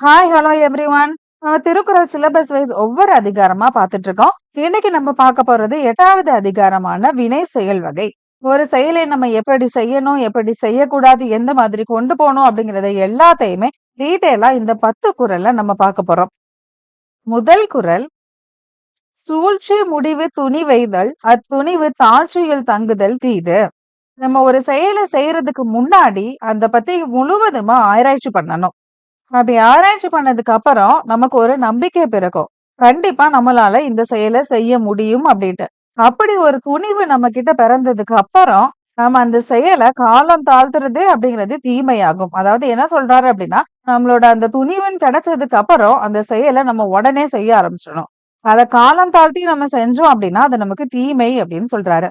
Hi hello everyone நம்ம Thirukkural syllabus wise ஒவ்வொரு அதிகாரமா பார்த்துட்டு இருக்கோம் இன்னைக்கு நம்ம பார்க்க போறது எட்டாவது அதிகாரமான வினை செயல் வகை. ஒரு செயலை நம்ம எப்படி செய்யணும் எப்படி செய்யக்கூடாது எந்த மாதிரி கொண்டு போகணும் அப்படிங்கறத எல்லாத்தையுமே டீட்டெயிலா இந்த பத்து குரல்ல நம்ம பார்க்க போறோம். முதல் குறள் சூழ்ச்சி முடிவு துணி வைதல் அத்துணிவு தாழ்ச்சியில் தங்குதல் தீது. நம்ம ஒரு செயலை செய்யறதுக்கு முன்னாடி அந்த பத்தி முழுவதுமா ஆராய்ச்சி பண்ணணும். அப்படி ஆராய்ச்சி பண்ணதுக்கு அப்புறம் நமக்கு ஒரு நம்பிக்கை பிறக்கும். கண்டிப்பா நம்மளால இந்த செயலை செய்ய முடியும் அப்படின்ட்டு. அப்படி ஒரு துணிவு நம்ம கிட்ட பிறந்ததுக்கு அப்புறம் நம்ம அந்த செயலை காலம் தாழ்த்துறது அப்படிங்கிறது தீமையாகும். அதாவது என்ன சொல்றாரு அப்படின்னா நம்மளோட அந்த துணிவுன்னு கிடைச்சதுக்கு அப்புறம் அந்த செயலை நம்ம உடனே செய்ய ஆரம்பிச்சிடணும். அதை காலம் தாழ்த்தி நம்ம செஞ்சோம் அப்படின்னா அது நமக்கு தீமை அப்படின்னு சொல்றாரு.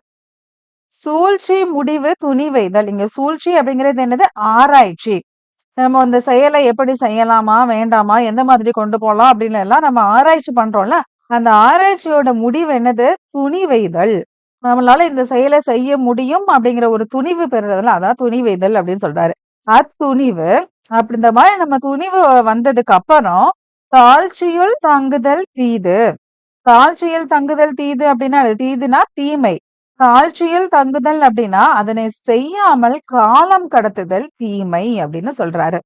சூழ்ச்சி முடிவு துணிவைதல் இங்க சூழ்ச்சி அப்படிங்கிறது என்னது? ஆராய்ச்சி. நம்ம இந்த செயலை எப்படி செய்யலாமா வேண்டாமா எந்த மாதிரி கொண்டு போகலாம் அப்படின்னு எல்லாம் நம்ம ஆராய்ச்சி பண்றோம்ல. அந்த ஆராய்ச்சியோட முடிவு என்னது? துணிவெய்தல் நம்மளால இந்த செயலை செய்ய முடியும் அப்படிங்கிற ஒரு துணிவு பெறுறதுல அதான் துணிவெய்தல் அப்படின்னு சொல்றாரு. அத்துணிவு அப்படி இந்த மாதிரி நம்ம துணிவு வந்ததுக்கு அப்புறம் தாழ்ச்சியுள் தங்குதல் தீது. தாழ்ச்சியில் தங்குதல் தீது அப்படின்னா அது தீதுனா தீமை. தாழ்ச்சியில் தங்குதல் அப்படின்னா அதனை செய்யாமல் காலம் கடத்துதல் தீமை அப்படின்னு சொல்றாரு.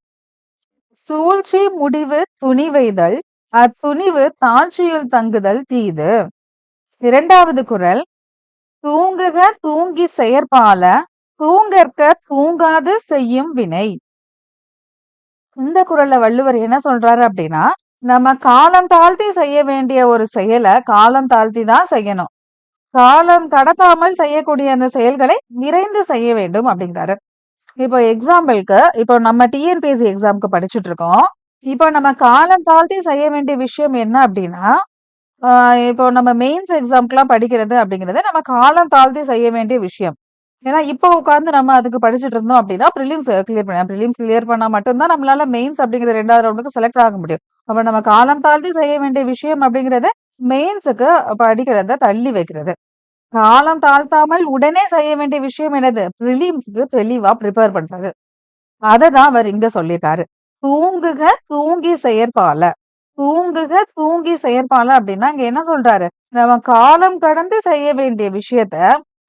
சூழ்ச்சி முடிவு துணிவைதல் அத்துணிவு தாழ்ச்சியில் தங்குதல் தீது. இரண்டாவது குரல் தூங்குக தூங்கி செயற்பால தூங்கற்க தூங்காது செய்யும் வினை. இந்த குரல்ல வள்ளுவர் என்ன சொல்றாரு அப்படின்னா நம்ம காலம் தாழ்த்தி செய்ய வேண்டிய ஒரு செயலை காலம் தாழ்த்தி தான் செய்யணும். காலம் கடத்தாமல் செய்யக்கூடிய அந்த செயல்களை நிறைந்து செய்ய வேண்டும் அப்படிங்கிறாரு. இப்போ எக்ஸாம்பிளுக்கு இப்போ நம்ம டிஎன்பிஎஸ்சி எக்ஸாம்க்கு படிச்சுட்டு இருக்கோம் இப்போ நம்ம காலம் தாழ்த்தி செய்ய வேண்டிய விஷயம் என்ன அப்படின்னா இப்போ நம்ம மெயின்ஸ் எக்ஸாம்க்குலாம் படிக்கிறது அப்படிங்கிறது நம்ம காலம் தாழ்த்தி செய்ய வேண்டிய விஷயம். ஏன்னா இப்போ உட்காந்து நம்ம அதுக்கு படிச்சுட்டு இருந்தோம் அப்படின்னா ப்ரிலிம்ஸ் கிளியர் பண்ண ப்ரிலிம்ஸ் கிளியர் பண்ணால் மட்டும்தான் நம்மளால மெயின்ஸ் அப்படிங்கிற ரெண்டாவது ரவுண்டுக்கு செலக்ட் ஆக முடியும். அப்போ நம்ம காலம் தாழ்த்தி செய்ய வேண்டிய விஷயம் அப்படிங்கிறது மெயின்ஸுக்கு படிக்கிறத தள்ளி வைக்கிறது. காலம் தாழ்த்தாமல் உடனே செய்ய வேண்டிய விஷயம் என்னது? ப்ரிலிம்ஸ்க்கு தெளிவா ப்ரிப்பேர் பண்றது. அததான் அவர் இங்க சொல்லிட்டாரு. தூங்குக தூங்கி செயற்பால. தூங்குக தூங்கி செயற்பால அப்படின்னா இங்க என்ன சொல்றாரு? நம்ம காலம் கடந்து செய்ய வேண்டிய விஷயத்த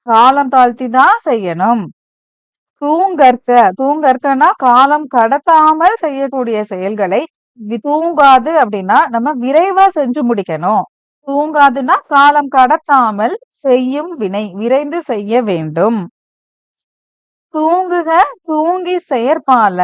காலம் தாழ்த்தி தான் செய்யணும். தூங்கற்க தூங்கற்கனா காலம் கடத்தாமல் செய்யக்கூடிய செயல்களை தூங்காது அப்படின்னா நம்ம விரைவா செஞ்சு முடிக்கணும். தூங்காதுன்னா காலம் கடத்தாமல் செய்யும் வினை விரைந்து செய்ய வேண்டும். தூங்குக தூங்கி செயற்பால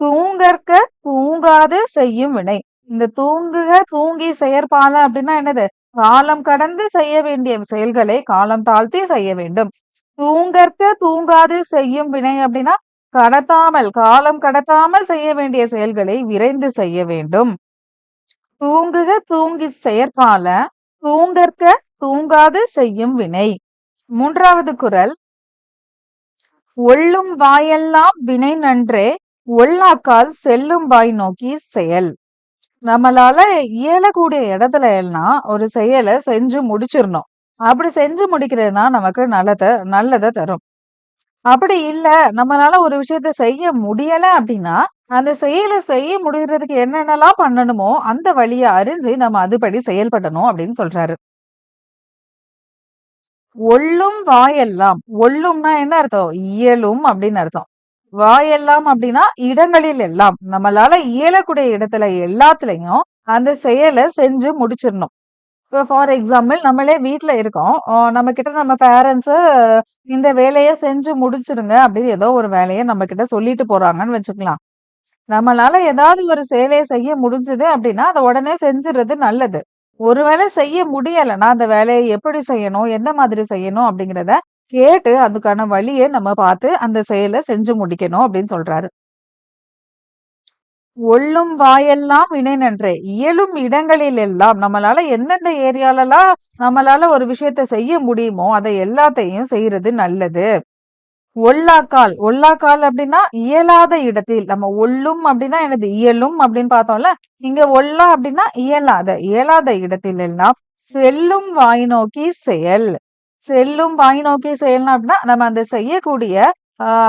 தூங்கற்க தூங்காது செய்யும் வினை. இந்த தூங்குக தூங்கி செயற்பால அப்படின்னா என்னது? காலம் கடந்து செய்ய வேண்டிய செயல்களை காலம் தாழ்த்தி செய்ய வேண்டும். தூங்கற்க தூங்காது செய்யும் வினை அப்படின்னா கடத்தாமல் காலம் கடத்தாமல் செய்ய வேண்டிய செயல்களை விரைந்து செய்ய வேண்டும். தூங்குக தூங்கி செயற்பால தூங்கற்க தூங்காது செய்யும் வினை. மூன்றாவது குரல். ஒள்ளும் வாயெல்லாம் வினை நன்றே ஒல்லாக்கால் செல்லும் வாய் நோக்கி செயல். நம்மளால இயலக்கூடிய இடத்துல எல்லாம் ஒரு செயலை செஞ்சு முடிச்சிடணும். அப்படி செஞ்சு முடிக்கிறது தான் நமக்கு நல்லத நல்லதை தரும். அப்படி இல்ல நம்மளால ஒரு விஷயத்த செய்ய முடியலை அப்படின்னா அந்த செயலை செய்ய முடிகிறதுக்கு என்னென்னலாம் பண்ணணுமோ அந்த வழியை அறிஞ்சு நம்ம அதுபடி செயல்படணும் அப்படின்னு சொல்றாரு. ஒள்ளும் வாயெல்லாம் ஒள்ளும்னா என்ன அர்த்தம்? இயலும் அப்படின்னு அர்த்தம். வாயெல்லாம் அப்படின்னா இடங்களில் எல்லாம். நம்மளால இயலக்கூடிய இடத்துல எல்லாத்துலயும் அந்த செயலை செஞ்சு முடிச்சிடணும். இப்போ ஃபார் எக்ஸாம்பிள் நம்மளே வீட்டில் இருக்கோம். நம்ம கிட்ட நம்ம பேரண்ட்ஸு இந்த வேலையை செஞ்சு முடிச்சிருங்க அப்படின்னு ஏதோ ஒரு வேலையை நம்ம கிட்ட சொல்லிட்டு போறாங்கன்னு வச்சுக்கலாம். நம்மளால ஏதாவது ஒரு செயலையை செய்ய முடிஞ்சது அப்படின்னா அதை உடனே செஞ்சுறது நல்லது. ஒருவேளை செய்ய முடியலைன்னா அந்த வேலையை எப்படி செய்யணும் எந்த மாதிரி செய்யணும் அப்படிங்கிறத கேட்டு அதுக்கான வழியை நம்ம பார்த்து அந்த செயலை செஞ்சு முடிக்கணும் அப்படின்னு சொல்றாரு. ஒள்ளும் வாயெல்லாம் வினை நன்றே. இயலும் இடங்களில் எல்லாம் நம்மளால எந்தெந்த ஏரியாலலாம் நம்மளால ஒரு விஷயத்த செய்ய முடியுமோ அதை எல்லாத்தையும் செய்யறது நல்லது. ஒல்லாக்கால். ஒல்லாக்கால் அப்படின்னா இயலாத இடத்தில். நம்ம ஒள்ளும் அப்படின்னா எனது இயலும் அப்படின்னு பார்த்தோம்ல. இங்க ஒல்லா அப்படின்னா இயலாத இயலாத இடத்தில் எல்லாம் செல்லும் வாய் நோக்கி செயல். செல்லும் வாய் நோக்கி செயல்னா அப்படின்னா நம்ம அந்த செய்யக்கூடிய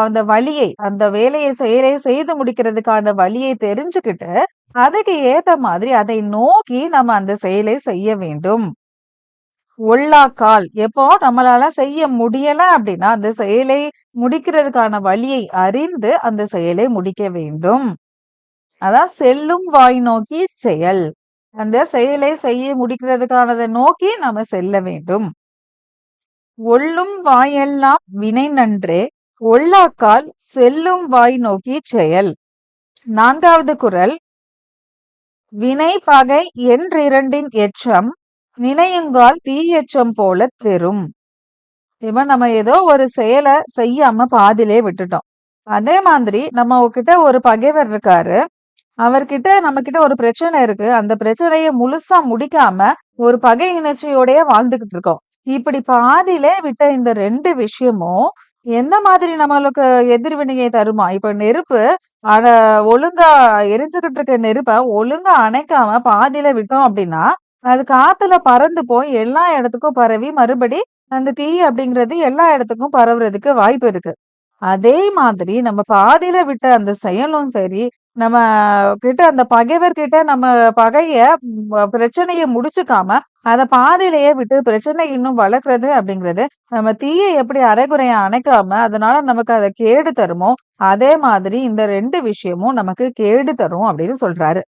அந்த வழியை, அந்த வேலையை செயலை செய்து முடிக்கிறதுக்கான வழியை தெரிஞ்சுக்கிட்டு, அதுக்கு ஏத்த மாதிரி அதை நோக்கி நம்ம அந்த செயலை செய்ய வேண்டும். ஒல்லாக்கால் எப்போ நம்மளால செய்ய முடியல அப்படின்னா, அந்த செயலை முடிக்கிறதுக்கான வழியை அறிந்து அந்த செயலை முடிக்க வேண்டும். அதான் செல்லும் வாய் நோக்கி செயல். அந்த செயலை செய்ய முடிக்கிறதுக்கானதை நோக்கி நம்ம செல்ல வேண்டும். ஒல்லும் வாயெல்லாம் வினை நன்றே ஒல்லாக்கால் செல்லும் வாய் நோக்கி செயல். நான்காவது குரல் வினை பகை என்றிரண்டின் எச்சம் நினையுங்கால் தீயச்சம் போல தெரும் இப்ப நம்ம ஏதோ ஒரு செயலை செய்யாம பாதியிலே விட்டுட்டோம். அதே மாதிரி நம்ம கிட்ட ஒரு பகைவர் இருக்காரு. அவர்கிட்ட நம்மகிட்ட ஒரு பிரச்சனை இருக்கு. அந்த பிரச்சனைய முழுசா முடிக்காம ஒரு பகை உணர்ச்சியோடயே வாழ்ந்துகிட்டு இருக்கோம். இப்படி பாதியிலே விட்ட இந்த ரெண்டு விஷயமும் எந்த மாதிரி நம்மளுக்கு எதிர்வினையை தருமா? இப்ப நெருப்பு அத ஒழுங்கா எரிஞ்சுக்கிட்டு இருக்க நெருப்ப ஒழுங்கா அணைக்காம பாதியில விட்டோம் அப்படின்னா, அது காத்துல பறந்து போய் எல்லா இடத்துக்கும் பரவி மறுபடி அந்த தீ அப்படிங்கிறது எல்லா இடத்துக்கும் பரவுறதுக்கு வாய்ப்பு இருக்கு. அதே மாதிரி நம்ம பாதியில விட்ட அந்த செயலும் சரி, நம்ம கிட்ட அந்த பகைவர்கிட்ட நம்ம பகைய பிரச்சனைய முடிச்சுக்காம, அத பாதியிலேயே விட்டு பிரச்சனை இன்னும் வளர்க்குறது அப்படிங்கிறது, நம்ம தீயை எப்படி அரைகுறைய அணைக்காம, அதனால நமக்கு அதை கேடு தருமோ, அதே மாதிரி இந்த ரெண்டு விஷயமும் நமக்கு கேடு தரும் அப்படின்னு சொல்றாரு.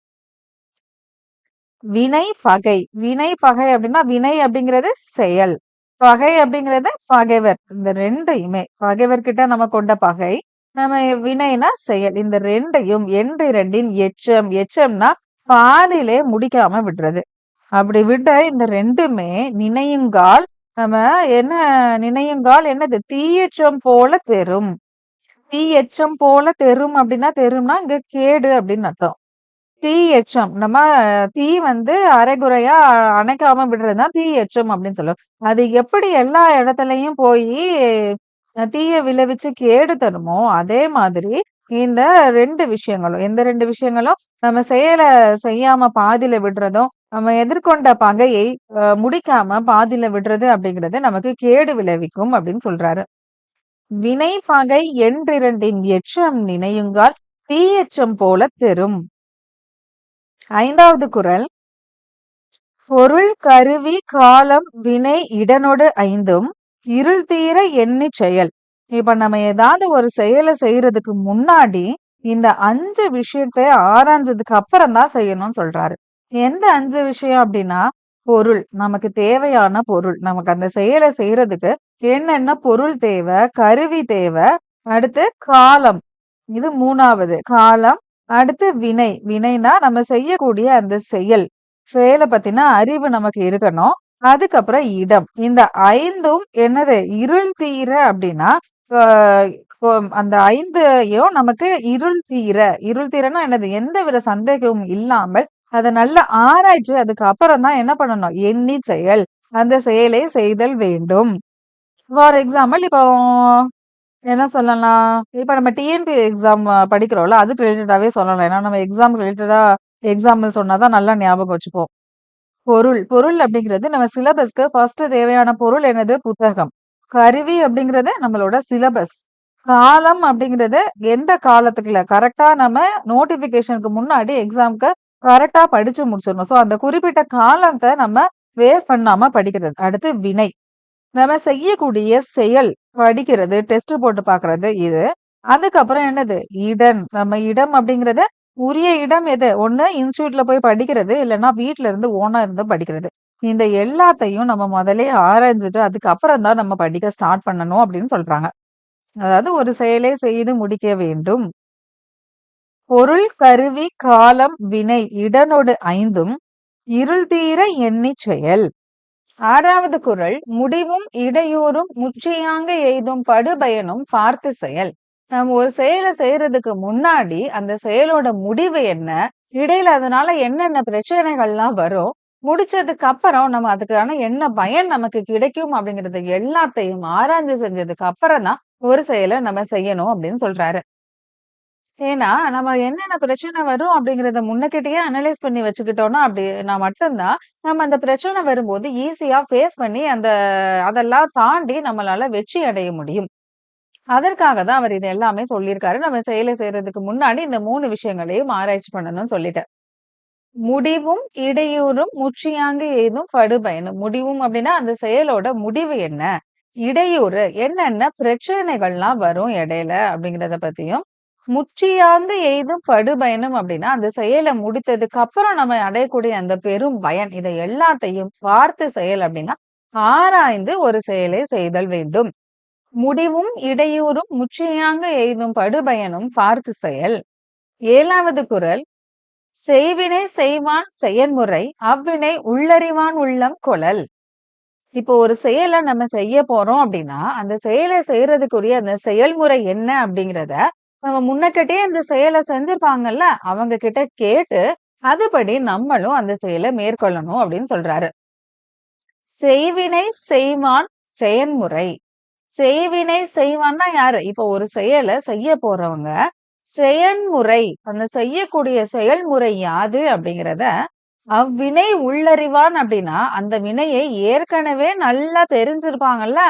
வினை, பகை. வினை, பகை அப்படின்னா, வினை அப்படிங்கிறது செயல். பகை அப்படிங்கிறது பகைவர். இந்த ரெண்டையுமே பகைவர்கிட்ட நம்ம கொண்ட பகை, நம்ம வினைனா செயல். இந்த 2யும் என்றிரண்டின் எச்சம். எச்சம்னா பாதியிலே முடிக்காம விடுறது. அப்படி விட இந்த ரெண்டுமே நினையுங்கால் நம்ம என்ன நினையுங்கால் என்னது? தீயச்சம் போல தெரும் தீயச்சம் போல தெரும் அப்படின்னா, தெரும்னா இங்க கேடு அப்படின்னு அர்த்தம். தீ எச்சம். நம்ம தீ வந்து அரைகுறையா அணைக்காம விடுறது தான் தீ எச்சம் அப்படின்னு சொல்லுவோம். அது எப்படி எல்லா இடத்துலயும் போயி தீய விளைவிச்சு கேடு தருமோ, அதே மாதிரி இந்த ரெண்டு விஷயங்களும். எந்த ரெண்டு விஷயங்களும்? நம்ம செயலை செய்யாம பாதியில விடுறதும், நம்ம எதிர்கொண்ட பகையை முடிக்காம பாதியில விடுறது அப்படிங்கிறது நமக்கு கேடு விளைவிக்கும் அப்படின்னு சொல்றாரு. வினை, பகை என்றிரண்டின் எச்சம் நினையுங்கால் தீயச்சம் போல தெறும். ஐந்தாவது குறள் பொருள், கருவி, காலம், வினை, இடனொடு ஐந்தும் இருள் தீர எண்ணி செயல். இப்ப நம்ம ஏதாவது ஒரு செயலை செய்யறதுக்கு முன்னாடி, இந்த அஞ்சு விஷயத்த ஆராய்ஞ்சதுக்கு அப்புறம் தான் செய்யணும்னு சொல்றாரு. எந்த அஞ்சு விஷயம் அப்படின்னா, பொருள். நமக்கு தேவையான பொருள். நமக்கு அந்த செயலை செய்யறதுக்கு என்னென்ன பொருள் தேவை கருவி தேவை அடுத்து காலம். இது மூணாவது காலம். அடுத்து வினை. வினைனா நம்ம செய்யக்கூடிய அந்த செயல். செயலை பத்தின அறிவு நமக்கு இருக்கணும். அதுக்கப்புறம் இடம். இந்த ஐந்தும் என்னது? இருள் தீர அப்படின்னா, அந்த ஐந்தையும் நமக்கு இருள் தீர இருள் தீரன்னா என்னது? எந்த வித சந்தேகமும் இல்லாமல், அதை நல்லா ஆராய்ச்சி அதுக்கு அப்புறம் தான் என்ன பண்ணணும்? எண்ணி செயல். அந்த செயலை செய்தல் வேண்டும். ஃபார் எக்ஸாம்பிள் இப்போ என்ன சொல்லலாம்? இப்போ நம்ம டிஎன்பி எக்ஸாம் படிக்கிறோம்ல, அதுக்கு ரிலேட்டடாகவே சொல்லலாம். ஏன்னா நம்ம எக்ஸாம் ரிலேட்டடாக எக்ஸாம்பிள் சொன்னால் தான் நல்லா ஞாபகம் வச்சுப்போம். பொருள். பொருள் அப்படிங்கிறது நம்ம சிலபஸ்க்கு ஃபர்ஸ்ட் தேவையான பொருள் என்னது? புத்தகம். கருவி அப்படிங்கிறது நம்மளோட சிலபஸ். காலம் அப்படிங்கிறது எந்த காலத்துக்குள்ள கரெக்டாக நம்ம நோட்டிஃபிகேஷனுக்கு முன்னாடி எக்ஸாம்க்கு கரெக்டாக படிச்சு முடிச்சிடணும். ஸோ அந்த குறிப்பிட்ட காலத்தை நம்ம வேஸ்ட் பண்ணாம படிக்கிறது. அடுத்து வினை. நம்ம செய்யக்கூடிய செயல். படிக்கிறது, டெஸ்ட் போட்டு பாக்குறது இது. அதுக்கப்புறம் என்னது? இடன். நம்ம இடம் அப்படிங்கிறது உரிய இடம் எது? ஒண்ணு இன்ஸ்டியூட்ல போய் படிக்கிறது, இல்லைன்னா வீட்டுல இருந்து ஓனா இருந்து படிக்கிறது. இந்த எல்லாத்தையும் நம்ம முதலே ஆராய்ஞ்சுட்டு, அதுக்கப்புறம் தான் நம்ம படிக்க ஸ்டார்ட் பண்ணணும் அப்படின்னு சொல்றாங்க. அதாவது ஒரு செயலை செய்து முடிக்க வேண்டும். பொருள், கருவி, காலம், வினை, இடனோடு ஐந்தும் இருள் தீர எண்ணி செயல். ஆறாவது குரல் முடிவும் இடையூறும் முற்றியாங்க எய்தும் படுபயனும் பார்த்து செயல். நம்ம ஒரு செயலை செய்யறதுக்கு முன்னாடி, அந்த செயலோட முடிவு என்ன? இடையில அதனால என்னென்ன பிரச்சனைகள்லாம் வரும்? முடிச்சதுக்கு அப்புறம் நம்ம அதுக்கான என்ன பயன் நமக்கு கிடைக்கும் அப்படிங்கிறது எல்லாத்தையும் ஆராய்ஞ்சு செஞ்சதுக்கு அப்புறம் தான் ஒரு செயலை நம்ம செய்யணும் அப்படின்னு சொல்றாரு. ஏன்னா, நம்ம என்னென்ன பிரச்சனை வரும் அப்படிங்கிறத முன்னக்கூட்டியே அனலைஸ் பண்ணி வச்சுக்கிட்டோம்னா, அப்படின்னா மட்டும்தான் நம்ம அந்த பிரச்சனை வரும்போது ஈஸியா ஃபேஸ் பண்ணி அந்த அதெல்லாம் தாண்டி நம்மளால வெற்றி அடைய முடியும். அதற்காக தான் அவர் இது எல்லாமே சொல்லியிருக்காரு. நம்ம செயலை செய்யறதுக்கு முன்னாடி இந்த மூணு விஷயங்களையும் ஆராய்ச்சி பண்ணணும்னு சொல்லிட்டார். முடிவும், இடையூறும் முற்றியாங்கு ஏதும் படுபயனும். முடிவும் அப்படின்னா அந்த செயலோட முடிவு என்ன? இடையூறு என்னென்ன பிரச்சனைகள்லாம் வரும் இடையில அப்படிங்கிறத பத்தியும், முற்றியாங்கு எய்தும் படுபயனும் அப்படின்னா அந்த செயலை முடித்ததுக்கு அப்புறம் நம்ம அடையக்கூடிய அந்த பெரும் பயன். இத எல்லாத்தையும் பார்த்து செயல் அப்படின்னா ஆராய்ந்து ஒரு செயலை செய்தல் வேண்டும். முடிவும், இடையூறும் முற்றியாங்க எய்தும் படுபயனும் பார்த்து செயல். ஏழாவது குரல் செய்வினை செய்வான் செயன்முறை அவ்வினை உள்ளறிவான் உள்ளம் கொளல். இப்போ ஒரு செயலை நம்ம செய்ய போறோம் அப்படின்னா அந்த செயலை செய்யறதுக்குரிய அந்த செயல்முறை என்ன அப்படிங்கிறத நம்ம முன்னக்கூட்டியே இந்த செயலை செஞ்சிருப்பாங்கல்ல, அவங்க கிட்ட கேட்டு, அதுபடி நம்மளும் அந்த செயலை மேற்கொள்ளணும் அப்படின்னு சொல்றாரு. செய்வினை செய்வான் செயன்முறை. செய்வினை செய்வான்னா யாரு? இப்போ ஒரு செயலை செய்ய போறவங்க, செயன்முறை அந்த செய்யக்கூடிய செயல்முறை யாது அப்படிங்கிறத அவ்வினை உள்ளறிவான் அப்படின்னா அந்த வினையை ஏற்கனவே நல்லா தெரிஞ்சிருப்பாங்கல்ல,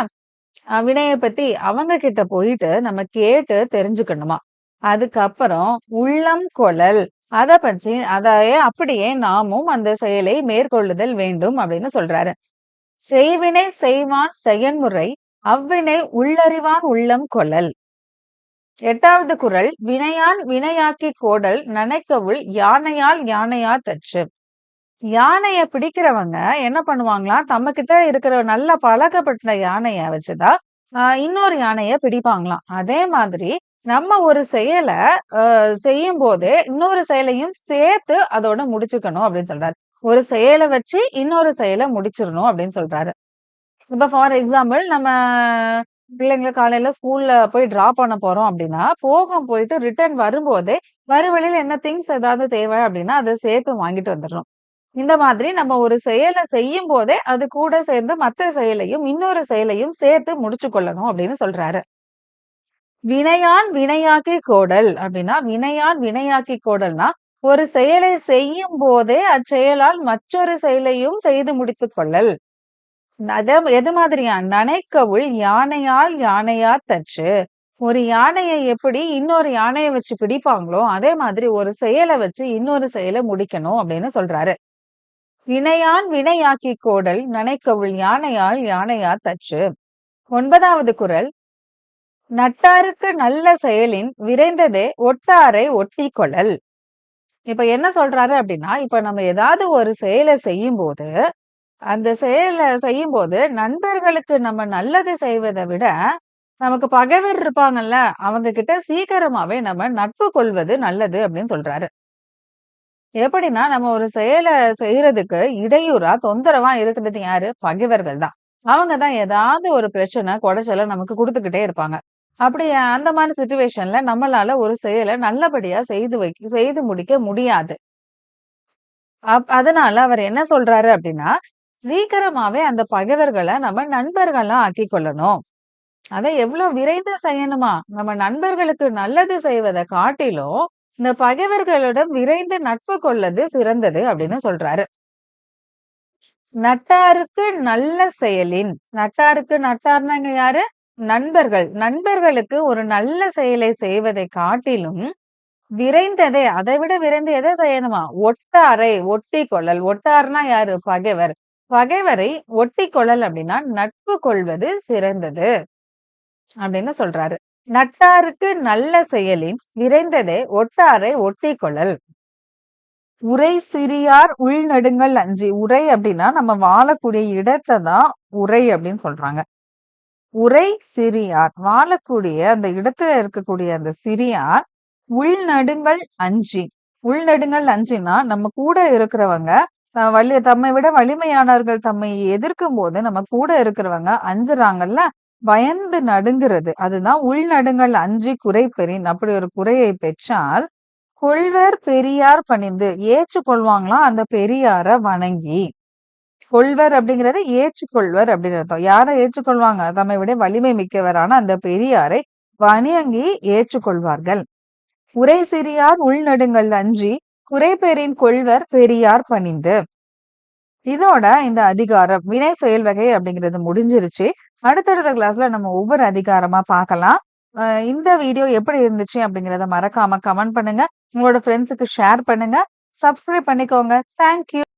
வினையை பத்தி அவங்க கிட்ட போயிட்டு நம்ம கேட்டு தெரிஞ்சுக்கணுமா. அதுக்கப்புறம் உள்ளம் கொளல். அத பற்றி அதையே அப்படியே நாமும் அந்த செயலை மேற்கொள்ளுதல் வேண்டும் அப்படின்னு சொல்றாரு. செய்வினை செய்வான் செயன்முறை அவ்வினை உள்ளறிவான் உள்ளம் கொளல். 8வது குறள் வினையான் வினையாக்கி கோடல் நனைக்கவுள் யானையால் யானையா தச்சு யானைய பிடிக்கிறவங்க என்ன பண்ணுவாங்களாம், தம்ம கிட்ட இருக்கிற நல்ல பழக்கப்பட்ட யானைய வச்சுதான் இன்னொரு யானைய பிடிப்பாங்களாம். அதே மாதிரி நம்ம ஒரு செயலை செய்யும் செய்யும்போதே, இன்னொரு செயலையும் சேர்த்து அதோட முடிச்சுக்கணும் அப்படின்னு சொல்றாரு. ஒரு செயலை வச்சு இன்னொரு செயலை முடிச்சிடணும் அப்படின்னு சொல்றாரு. இப்ப ஃபார் எக்ஸாம்பிள் நம்ம பிள்ளைங்கள காலையில ஸ்கூல்ல போய் டிரா பண்ண போறோம் அப்படின்னா போகும் போயிட்டு ரிட்டர்ன் வரும்போதே, வரும் வழியில என்ன திங்ஸ் ஏதாவது தேவை அப்படின்னா அதை சேர்த்து வாங்கிட்டு வந்துரணும். இந்த மாதிரி நம்ம ஒரு செயலை செய்யும் போதே அது கூட சேர்ந்து மற்ற செயலையும், இன்னொரு செயலையும் சேர்த்து முடிச்சு கொள்ளணும் அப்படின்னு சொல்றாரு. வினையான் வினையாக்கி கோடல் அப்படின்னா வினையான் வினையாக்கி கோடல்னா, ஒரு செயலை செய்யும் போதே அச்செயலால் மற்றொரு செயலையும் செய்து முடித்துக் கொள்ளல். அத எது மாதிரியா? நனைக்கவுள் யானையால் யானையா தச்சு ஒரு யானையை எப்படி இன்னொரு யானையை வச்சு பிடிப்பாங்களோ, அதே மாதிரி ஒரு செயலை வச்சு இன்னொரு செயலை முடிக்கணும் அப்படின்னு சொல்றாரு. வினையான் வினையாக்கி கோடல் நனைக்கவுள் யானையால் யானையா தச்சு ஒன்பதாவது குரல் நட்டாருக்கு நல்ல செயலின் விரைந்ததே ஒட்டாரை ஒட்டி கொள்ளல் இப்ப என்ன சொல்றாரு அப்படின்னா இப்ப நம்ம ஏதாவது ஒரு செயலை செய்யும் போது அந்த செயலை செய்யும் போது நண்பர்களுக்கு நம்ம நல்லது செய்வதை விட, நமக்கு பகைவர் இருப்பாங்கல்ல, அவங்க கிட்ட சீக்கிரமாவே நம்ம நட்பு கொள்வது நல்லது அப்படின்னு சொல்றாரு. எப்படின்னா, நம்ம ஒரு செயலை செய்யறதுக்கு இடையூறா, தொந்தரவா இருக்கிறது யாரு? பகைவர்கள் தான். அவங்க தான் ஏதாவது ஒரு பிரச்சனை, குடைச்சல நமக்கு கொடுத்துக்கிட்டே இருப்பாங்க. அப்படி அந்த மாதிரி சுச்சுவேஷன்ல நம்மளால ஒரு செயலை நல்லபடியா செய்து வைக்க செய்து முடிக்க முடியாது. அப் அதனால அவர் என்ன சொல்றாரு அப்படின்னா சீக்கிரமாவே அந்த பகைவர்களை நம்ம நண்பர்களா ஆக்கி கொள்ளணும். அதை எவ்வளவு விரைந்து செய்யணுமா? நம்ம நண்பர்களுக்கு நல்லது செய்வதை காட்டிலும், இந்த பகைவர்களிடம் விரைந்து நட்பு கொள்ளது சிறந்தது அப்படின்னு சொல்றாரு. நட்டாருக்கு நல்ல செயலின் நட்டாருக்கு நட்டார்னாங்க யாரு? நண்பர்கள். நண்பர்களுக்கு ஒரு நல்ல செயலை செய்வதை காட்டிலும், விரைந்ததே அதை விட விரைந்து எதை செய்யணுமா? ஒட்டாரை ஒட்டி கொள்ளல். ஒட்டார்னா யாரு? பகைவர். பகைவரை ஒட்டி கொள்ளல் அப்படின்னா நட்பு கொள்வது சிறந்தது. அப்படின்னு சொல்றாரு. நட்டாருக்கு நல்ல செயலின் விரைந்ததே ஒட்டாரை ஒட்டி கொள்ளல். உரை சிறியார் உள்நடுங்கல் அஞ்சு உரை அப்படின்னா நம்ம வாழக்கூடிய இடத்தை தான் உரை அப்படின்னு சொல்றாங்க. உரை சிறியார் வாழக்கூடிய அந்த இடத்துல இருக்கக்கூடிய அந்த சிறியார் உள்நடுங்கள் அஞ்சி. உள்நடுங்கள் அஞ்சினா நம்ம கூட இருக்கிறவங்க வலி தம்மை விட வலிமையானவர்கள் தம்மை எதிர்க்கும் போது நம்ம கூட இருக்கிறவங்க அஞ்சுறாங்கல்ல, பயந்து நடுங்கிறது அதுதான் உள்நடுங்கள் அஞ்சி குறைபெறின். அப்படி ஒரு குறையை பெற்றால், கொள்வர் பெரியார் பணிந்து ஏற்றுக்கொள்வாங்களாம் அந்த பெரியார வணங்கி. கொள்வர் அப்படிங்கிறத ஏற்றுக்கொள்வர் அப்படின்னு அர்த்தம். யாரை ஏற்றுக்கொள்வாங்க? தம்மை விட வலிமை மிக்கவரான அந்த பெரியாரை வணியங்கி ஏற்றுக்கொள்வார்கள். உரை சிறியார் உள்நடுங்கள் அன்றி குறைபேரின் கொள்வர் பெரியார் பணிந்து. இதோட இந்த அதிகாரம் வினை செயல் வகை அப்படிங்கிறது முடிஞ்சிருச்சு. அடுத்தடுத்த கிளாஸ்ல நம்ம ஒவ்வொரு அதிகாரமா பார்க்கலாம். இந்த வீடியோ எப்படி இருந்துச்சு அப்படிங்கிறத மறக்காம கமெண்ட் பண்ணுங்க. உங்களோட ஃப்ரெண்ட்ஸுக்கு ஷேர் பண்ணுங்க. சப்ஸ்கிரைப் பண்ணிக்கோங்க. Thank you.